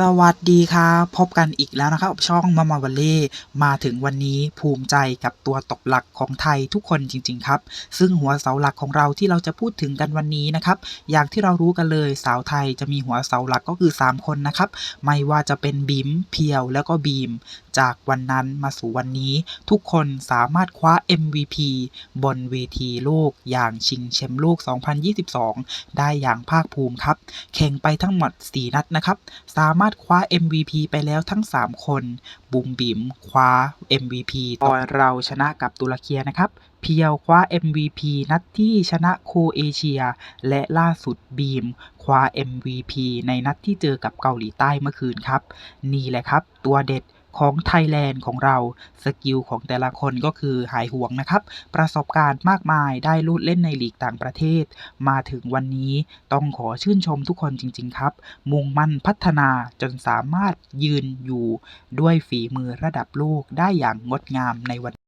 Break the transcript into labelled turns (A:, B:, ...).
A: สวัสดีครับพบกันอีกแล้วนะครับช่องมามาวัลเล่มาถึงวันนี้ภูมิใจกับตัวตกหลักของไทยทุกคนจริง ๆ ครับ ซึ่งหัวเสาหลักของเราที่เราจะพูดถึงกันวันนี้นะครับ อย่างที่เรารู้กันเลยสาวไทยจะมีหัวเสาหลักก็คือ 3 คนนะครับ ไม่ว่าจะเป็นบิมเพียวแล้วก็บีม จากวันนั้นมาสู่วันนี้ ทุกคนสามารถคว้า MVP บนเวทีโลก อย่างชิงแชมป์โลก 2022 ได้อย่างภาคภูมิครับแข่งไปทั้งหมด 4 นัดนะครับ สามารถคว้า MVP ไปแล้วทั้ง 3 คน บุมบิมคว้า MVP ตอนเราชนะกับตุรกีนะครับ เพียวคว้า MVP นัดที่ชนะโคเอเชีย และล่าสุดบีม คว้า MVP ในนัดที่เจอกับเกาหลีใต้เมื่อคืนครับ นี่แหละครับ ตัวเด็ด ของไทยแลนด์ของเรา สกิลของแต่ละคนก็คือหายห่วงนะครับ ประสบการณ์มากมายได้ลูดเล่นในลีกต่างประเทศ มาถึงวันนี้ต้องขอชื่นชมทุกคนจริง ๆ ครับ มุ่งมั่นพัฒนาจนสามารถยืนอยู่ด้วยฝีมือระดับโลกได้อย่างงดงามในวัน